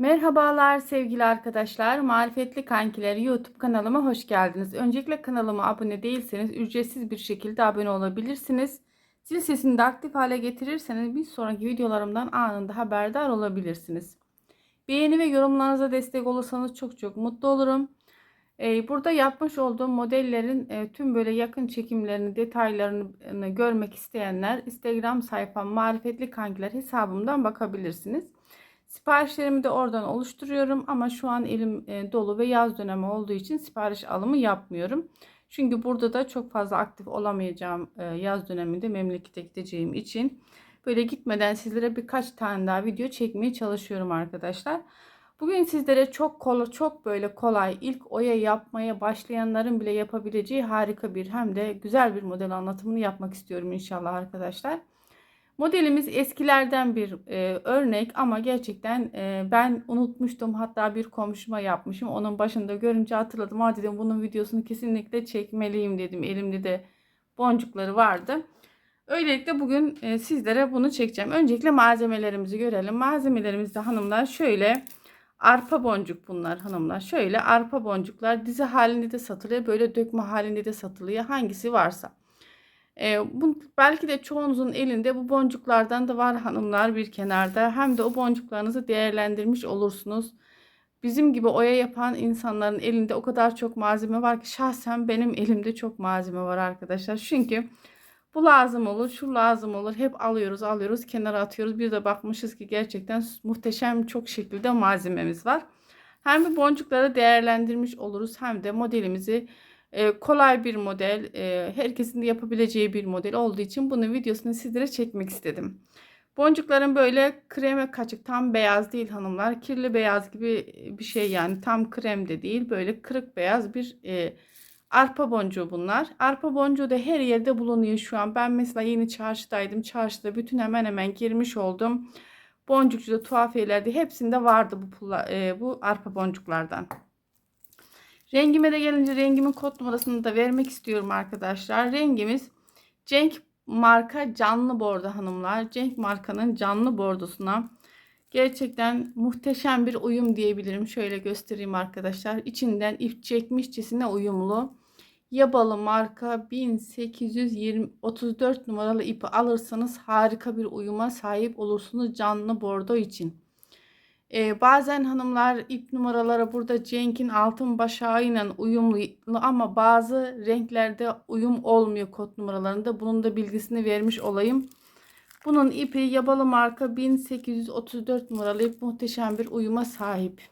Merhabalar sevgili arkadaşlar. Marifetli Kankileri YouTube kanalıma hoş geldiniz. Öncelikle kanalıma abone değilseniz ücretsiz bir şekilde abone olabilirsiniz. Zil sesini de aktif hale getirirseniz bir sonraki videolarımdan anında haberdar olabilirsiniz. Beğeni ve yorumlarınıza destek olursanız çok çok mutlu olurum. Ee, burada yapmış olduğum modellerin e, tüm böyle yakın çekimlerini, detaylarını görmek isteyenler Instagram sayfam Marifetli Kankiler hesabımdan bakabilirsiniz. Siparişlerimi de oradan oluşturuyorum ama şu an elim e, dolu ve yaz dönemi olduğu için sipariş alımı yapmıyorum. Çünkü burada da çok fazla aktif olamayacağım e, yaz döneminde memlekete gideceğim için böyle gitmeden sizlere birkaç tane daha video çekmeye çalışıyorum arkadaşlar. Bugün sizlere çok kolay, çok böyle kolay ilk oya yapmaya başlayanların bile yapabileceği harika bir hem de güzel bir model anlatımını yapmak istiyorum inşallah arkadaşlar. Modelimiz eskilerden bir e, örnek ama gerçekten e, ben unutmuştum. Hatta bir komşuma yapmışım. Onun başında görünce hatırladım. Ha dedim bunun videosunu kesinlikle çekmeliyim dedim. Elimde de boncukları vardı. Öylelikle bugün e, sizlere bunu çekeceğim. Öncelikle malzemelerimizi görelim. Malzemelerimizde hanımlar şöyle arpa boncuk bunlar hanımlar. Şöyle arpa boncuklar dizi halinde de satılıyor. Böyle dökme halinde de satılıyor. Hangisi varsa. E, bu, belki de çoğunuzun elinde bu boncuklardan da var hanımlar bir kenarda. Hem de o boncuklarınızı değerlendirmiş olursunuz. Bizim gibi oya yapan insanların elinde o kadar çok malzeme var ki şahsen benim elimde çok malzeme var arkadaşlar. Çünkü bu lazım olur, şu lazım olur. Hep alıyoruz, alıyoruz, kenara atıyoruz. Bir de bakmışız ki gerçekten muhteşem çok şekilde malzememiz var. Hem bu boncukları değerlendirmiş oluruz hem de modelimizi e, kolay bir model, e, herkesin de yapabileceği bir model olduğu için bunun videosunu sizlere çekmek istedim. Boncukların böyle kreme kaçık tam beyaz değil hanımlar. Kirli beyaz gibi bir şey yani tam krem de değil. Böyle kırık beyaz bir e, arpa boncuğu bunlar. Arpa boncuğu da her yerde bulunuyor şu an. Ben mesela yeni çarşıdaydım. Çarşıda bütün hemen hemen girmiş oldum. Boncukçuda tuhafiyelerde hepsinde vardı bu, e, bu arpa boncuklardan. Rengime de gelince rengimin kod numarasını da vermek istiyorum arkadaşlar. Rengimiz Cenk marka canlı bordo hanımlar. Cenk markanın canlı bordosuna gerçekten muhteşem bir uyum diyebilirim. Şöyle göstereyim arkadaşlar. İçinden ip çekmişçesine uyumlu. Yabalı marka 1834 numaralı ipi alırsanız harika bir uyuma sahip olursunuz canlı bordo için. Ee, bazen hanımlar ip numaraları burada Cenk'in altın başağıyla uyumlu ama bazı renklerde uyum olmuyor kod numaralarında. Bunun da bilgisini vermiş olayım. Bunun ipi yabalı marka 1834 numaralı ip muhteşem bir uyuma sahip.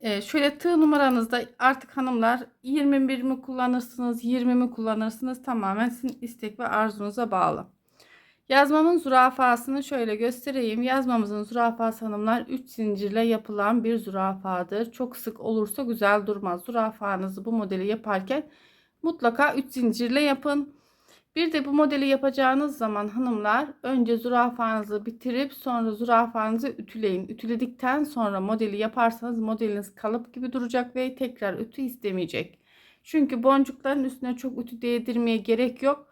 Ee, şöyle tığ numaranızda artık hanımlar 21 mi kullanırsınız 20 mi kullanırsınız tamamen sizin istek ve arzunuza bağlı. Yazmamın zürafasını şöyle göstereyim. Yazmamızın zürafası hanımlar 3 zincirle yapılan bir zürafadır. Çok sık olursa güzel durmaz. Zürafanızı bu modeli yaparken mutlaka 3 zincirle yapın. Bir de bu modeli yapacağınız zaman hanımlar önce zürafanızı bitirip sonra zürafanızı ütüleyin. Ütüledikten sonra modeli yaparsanız modeliniz kalıp gibi duracak ve tekrar ütü istemeyecek. Çünkü boncukların üstüne çok ütü değdirmeye gerek yok.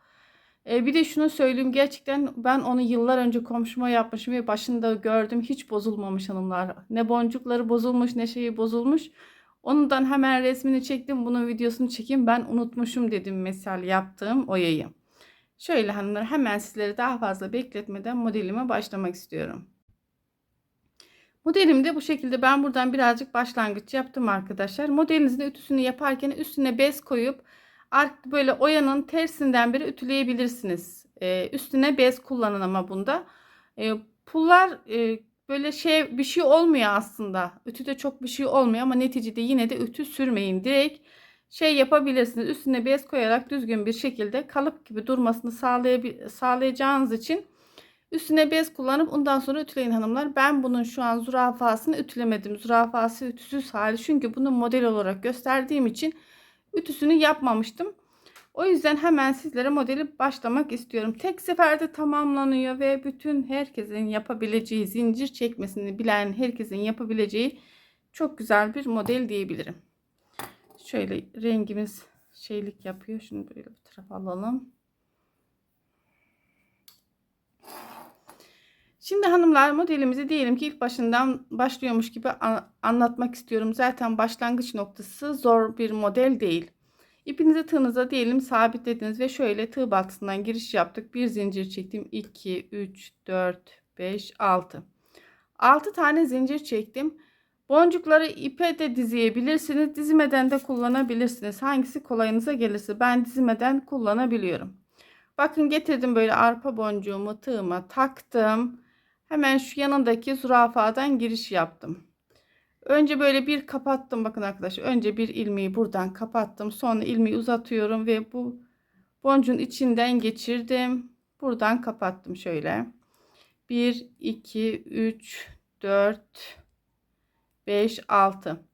E, bir de şunu söyleyeyim gerçekten ben onu yıllar önce komşuma yapmışım ve başında gördüm hiç bozulmamış hanımlar. Ne boncukları bozulmuş ne şeyi bozulmuş. Ondan hemen resmini çektim bunun videosunu çekeyim ben unutmuşum dedim mesela yaptığım oyayı. Şöyle hanımlar hemen sizleri daha fazla bekletmeden modelime başlamak istiyorum. Modelimde bu şekilde ben buradan birazcık başlangıç yaptım arkadaşlar. Modelinizin ütüsünü yaparken üstüne bez koyup böyle oyanın tersinden beri ütüleyebilirsiniz. Ee, üstüne bez kullanın ama bunda. Ee, pullar e, böyle şey bir şey olmuyor aslında. Ütüde çok bir şey olmuyor ama neticede yine de ütü sürmeyin. Direkt şey yapabilirsiniz. Üstüne bez koyarak düzgün bir şekilde kalıp gibi durmasını sağlayacağınız için üstüne bez kullanıp ondan sonra ütüleyin hanımlar. Ben bunun şu an zürafasını ütülemedim. Zürafası ütüsüz hali. Çünkü bunu model olarak gösterdiğim için ütüsünü yapmamıştım. O yüzden hemen sizlere modeli başlamak istiyorum. Tek seferde tamamlanıyor ve bütün herkesin yapabileceği zincir çekmesini bilen herkesin yapabileceği çok güzel bir model diyebilirim. Şöyle rengimiz şeylik yapıyor. Şunu böyle bir tarafa alalım. Şimdi hanımlar modelimizi diyelim ki ilk başından başlıyormuş gibi anlatmak istiyorum. Zaten başlangıç noktası zor bir model değil. İpinizi tığınıza diyelim sabitlediniz ve şöyle tığ batısından giriş yaptık. Bir zincir çektim. 2, 3, 4, 5, 6. 6 tane zincir çektim. Boncukları ipe de dizeyebilirsiniz. Dizmeden de kullanabilirsiniz. Hangisi kolayınıza gelirse ben dizmeden kullanabiliyorum. Bakın getirdim böyle arpa boncuğumu tığıma taktım. Hemen şu yanındaki zürafadan giriş yaptım. Önce böyle bir kapattım bakın arkadaşlar. Önce bir ilmeği buradan kapattım. Sonra ilmeği uzatıyorum ve bu boncuğun içinden geçirdim. Buradan kapattım şöyle. 1 2 3 4 5 6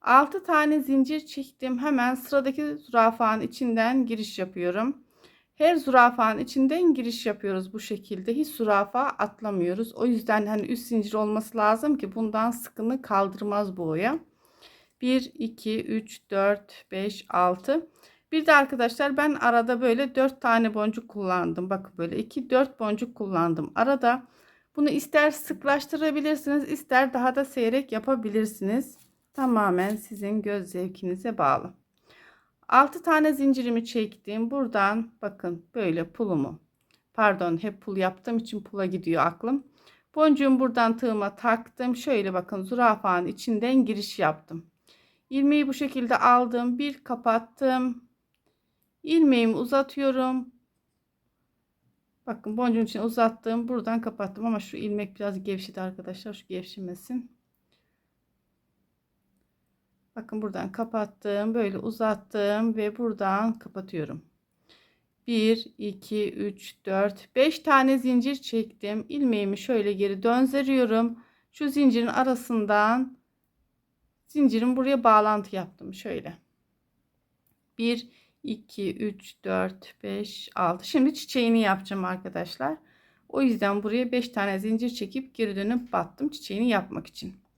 6 tane zincir çektim. Hemen sıradaki zürafanın içinden giriş yapıyorum. Her zürafanın içinden giriş yapıyoruz bu şekilde. Hiç zürafa atlamıyoruz. O yüzden hani üst zincir olması lazım ki bundan sıkını kaldırmaz bu oya. 1, 2, 3, 4, 5, 6. Bir de arkadaşlar ben arada böyle 4 tane boncuk kullandım. Bakın böyle 2, 4 boncuk kullandım. Arada bunu ister sıklaştırabilirsiniz ister daha da seyrek yapabilirsiniz. Tamamen sizin göz zevkinize bağlı. 6 tane zincirimi çektim. Buradan bakın böyle pulumu. Pardon hep pul yaptığım için pula gidiyor aklım. Boncuğum buradan tığıma taktım. Şöyle bakın zürafanın içinden giriş yaptım. İlmeği bu şekilde aldım. Bir kapattım. İlmeğimi uzatıyorum. Bakın boncuğun için uzattım. Buradan kapattım ama şu ilmek biraz gevşedi arkadaşlar. Şu gevşemesin. Bakın buradan kapattım. Böyle uzattım ve buradan kapatıyorum. 1, 2, 3, 4, 5 tane zincir çektim. İlmeğimi şöyle geri döndürüyorum. Şu zincirin arasından zincirin buraya bağlantı yaptım. Şöyle. 1, 2, 3, 4, 5, 6. Şimdi çiçeğini yapacağım arkadaşlar. O yüzden buraya 5 tane zincir çekip geri dönüp battım çiçeğini yapmak için.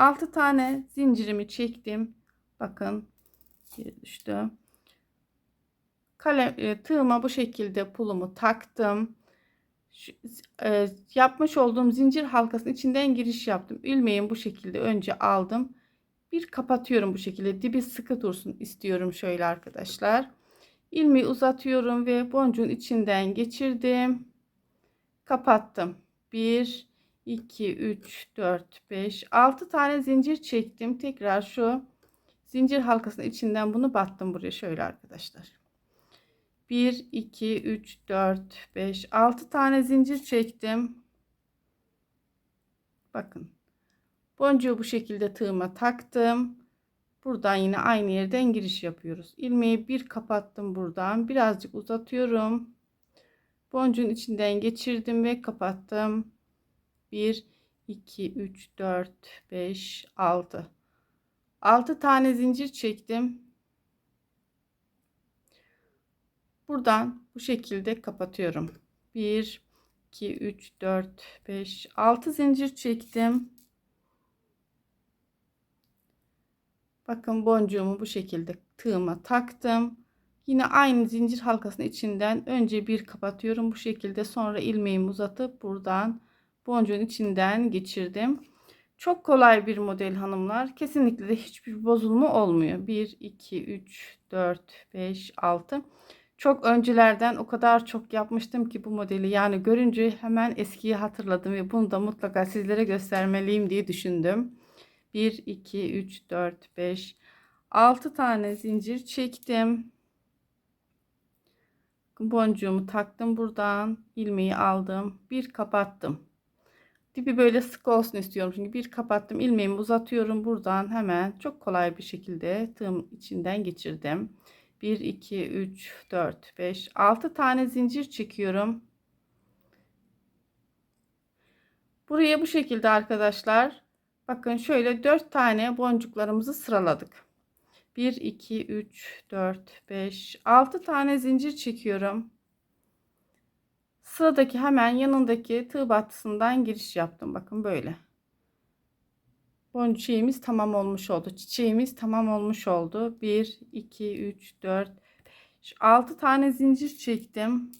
6 tane zincirimi çektim. Bakın geri düştü. Kalem, e, tığıma bu şekilde pulumu taktım. Şu, e, yapmış olduğum zincir halkasının içinden giriş yaptım. İlmeğimi bu şekilde önce aldım. Bir kapatıyorum bu şekilde. Dibi sıkı dursun istiyorum şöyle arkadaşlar. İlmeği uzatıyorum ve boncuğun içinden geçirdim. Kapattım. 1 2 3 4 5 6 tane zincir çektim. Tekrar şu zincir halkasının içinden bunu battım buraya şöyle arkadaşlar. 1 2 3 4 5 6 tane zincir çektim. Bakın. Boncuğu bu şekilde tığıma taktım. Buradan yine aynı yerden giriş yapıyoruz. İlmeği bir kapattım buradan. Birazcık uzatıyorum. Boncuğun içinden geçirdim ve kapattım. 1 2 3 4 5 6 6 tane zincir çektim. Buradan bu şekilde kapatıyorum. 1 2 3 4 5 6 zincir çektim. Bakın boncuğumu bu şekilde tığıma taktım. Yine aynı zincir halkasının içinden önce bir kapatıyorum bu şekilde sonra ilmeğimi uzatıp buradan boncuğun içinden geçirdim. Çok kolay bir model hanımlar. Kesinlikle de hiçbir bozulma olmuyor. 1, 2, 3, 4, 5, 6. Çok öncelerden o kadar çok yapmıştım ki bu modeli. Yani görünce hemen eskiyi hatırladım ve bunu da mutlaka sizlere göstermeliyim diye düşündüm. 1, 2, 3, 4, 5, 6 tane zincir çektim. Boncuğumu taktım buradan. ilmeği aldım. Bir kapattım. Dibi böyle sık olsun istiyorum. Çünkü bir kapattım. ilmeğimi uzatıyorum. Buradan hemen çok kolay bir şekilde tığım içinden geçirdim. 1, 2, 3, 4, 5, 6 tane zincir çekiyorum. Buraya bu şekilde arkadaşlar. Bakın şöyle 4 tane boncuklarımızı sıraladık. 1, 2, 3, 4, 5, 6 tane zincir çekiyorum. Sıradaki hemen yanındaki tığ battısından giriş yaptım. Bakın böyle. Boncuğumuz tamam olmuş oldu. Çiçeğimiz tamam olmuş oldu. 1, 2, 3, 4, 5, 6 tane zincir çektim.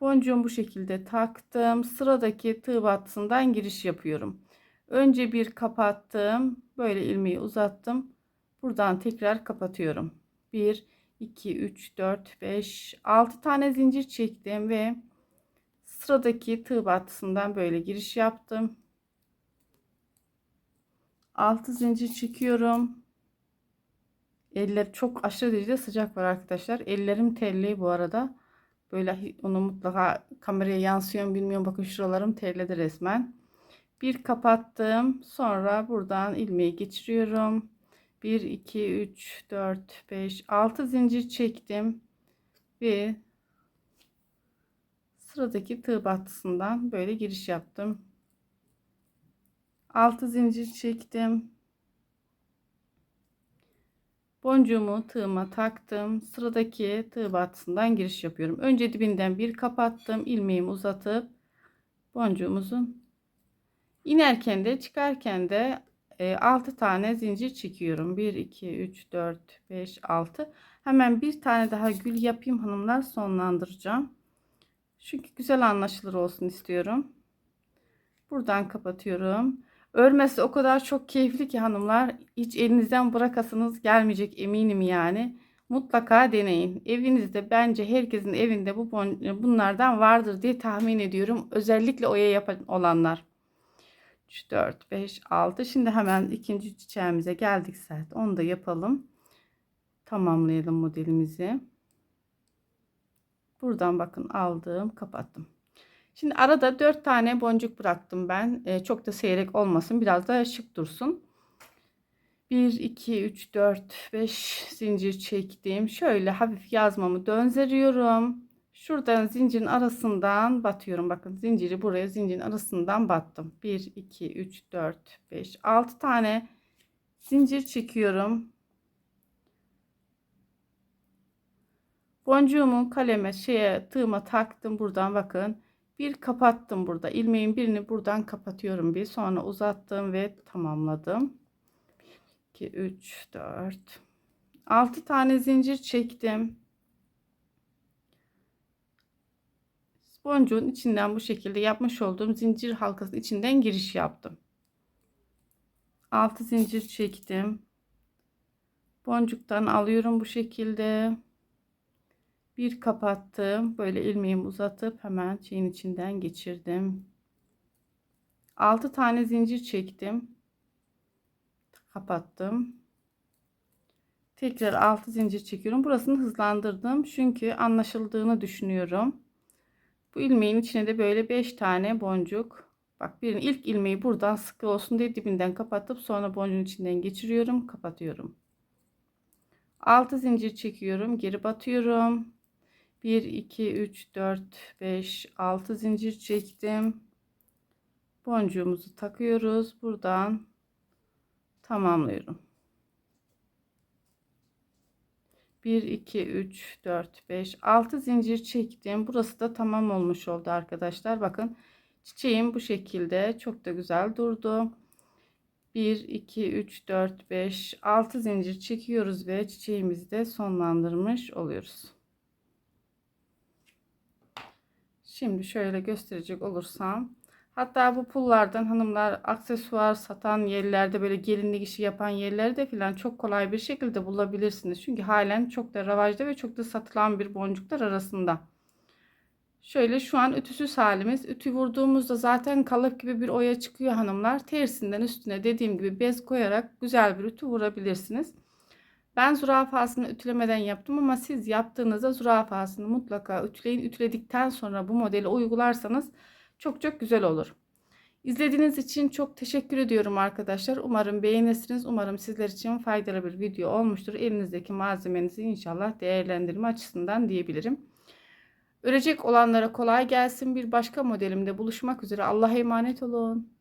Boncuğumu bu şekilde taktım. Sıradaki tığ battısından giriş yapıyorum. Önce bir kapattım. Böyle ilmeği uzattım. Buradan tekrar kapatıyorum. 1, 2, 3, 4, 5, 6 tane zincir çektim ve sıradaki tığ battısından böyle giriş yaptım. 6 zincir çekiyorum. Eller çok aşırı derecede sıcak var arkadaşlar. Ellerim terli bu arada. Böyle onu mutlaka kameraya yansıyor bilmiyorum. Bakın şuralarım terledi resmen. Bir kapattım. Sonra buradan ilmeği geçiriyorum. 1, 2, 3, 4, 5, 6 zincir çektim. Ve sıradaki tığ battısından böyle giriş yaptım. 6 zincir çektim. Boncuğumu tığıma taktım. Sıradaki tığ battısından giriş yapıyorum. Önce dibinden bir kapattım. ilmeğimi uzatıp boncuğumuzun inerken de çıkarken de 6 e, tane zincir çekiyorum. 1, 2, 3, 4, 5, 6. Hemen bir tane daha gül yapayım hanımlar. Sonlandıracağım. Çünkü güzel anlaşılır olsun istiyorum. Buradan kapatıyorum. Örmesi o kadar çok keyifli ki hanımlar. Hiç elinizden bırakasınız gelmeyecek eminim yani. Mutlaka deneyin. Evinizde bence herkesin evinde bu bunlardan vardır diye tahmin ediyorum. Özellikle oya yapan olanlar. 3, 4, 5, 6. Şimdi hemen ikinci çiçeğimize geldik zaten. Onu da yapalım. Tamamlayalım modelimizi. Buradan bakın aldım kapattım. Şimdi arada 4 tane boncuk bıraktım ben. E, çok da seyrek olmasın. Biraz da şık dursun. 1, 2, 3, 4, 5 zincir çektim. Şöyle hafif yazmamı döndürüyorum. Şuradan zincirin arasından batıyorum. Bakın zinciri buraya zincirin arasından battım. 1, 2, 3, 4, 5, 6 tane zincir çekiyorum. Boncuğumu kaleme şeye tığıma taktım. Buradan bakın bir kapattım burada. ilmeğin birini buradan kapatıyorum bir. Sonra uzattım ve tamamladım. 2 3 4 6 tane zincir çektim. Boncuğun içinden bu şekilde yapmış olduğum zincir halkasının içinden giriş yaptım. 6 zincir çektim. Boncuktan alıyorum bu şekilde. Bir kapattım. Böyle ilmeğimi uzatıp hemen şeyin içinden geçirdim. 6 tane zincir çektim. Kapattım. Tekrar 6 zincir çekiyorum. Burasını hızlandırdım çünkü anlaşıldığını düşünüyorum bu ilmeğin içine de böyle 5 tane boncuk bak birin ilk ilmeği buradan sıkı olsun diye dibinden kapatıp sonra boncuğun içinden geçiriyorum kapatıyorum. 6 zincir çekiyorum geri batıyorum. 1 2 3 4 5 6 zincir çektim. Boncuğumuzu takıyoruz buradan tamamlıyorum 1 2 3 4 5 6 zincir çektim. Burası da tamam olmuş oldu arkadaşlar. Bakın çiçeğim bu şekilde. Çok da güzel durdu. 1 2 3 4 5 6 zincir çekiyoruz ve çiçeğimizi de sonlandırmış oluyoruz. Şimdi şöyle gösterecek olursam. Hatta bu pullardan hanımlar aksesuar satan yerlerde böyle gelinlik işi yapan yerlerde falan çok kolay bir şekilde bulabilirsiniz. Çünkü halen çok da ravajda ve çok da satılan bir boncuklar arasında. Şöyle şu an ütüsüz halimiz. Ütü vurduğumuzda zaten kalıp gibi bir oya çıkıyor hanımlar. Tersinden üstüne dediğim gibi bez koyarak güzel bir ütü vurabilirsiniz. Ben zürafasını ütülemeden yaptım ama siz yaptığınızda zürafasını mutlaka ütüleyin. Ütüledikten sonra bu modeli uygularsanız çok çok güzel olur. İzlediğiniz için çok teşekkür ediyorum arkadaşlar. Umarım beğenirsiniz. Umarım sizler için faydalı bir video olmuştur. Elinizdeki malzemenizi inşallah değerlendirme açısından diyebilirim. Örecek olanlara kolay gelsin. Bir başka modelimde buluşmak üzere. Allah'a emanet olun.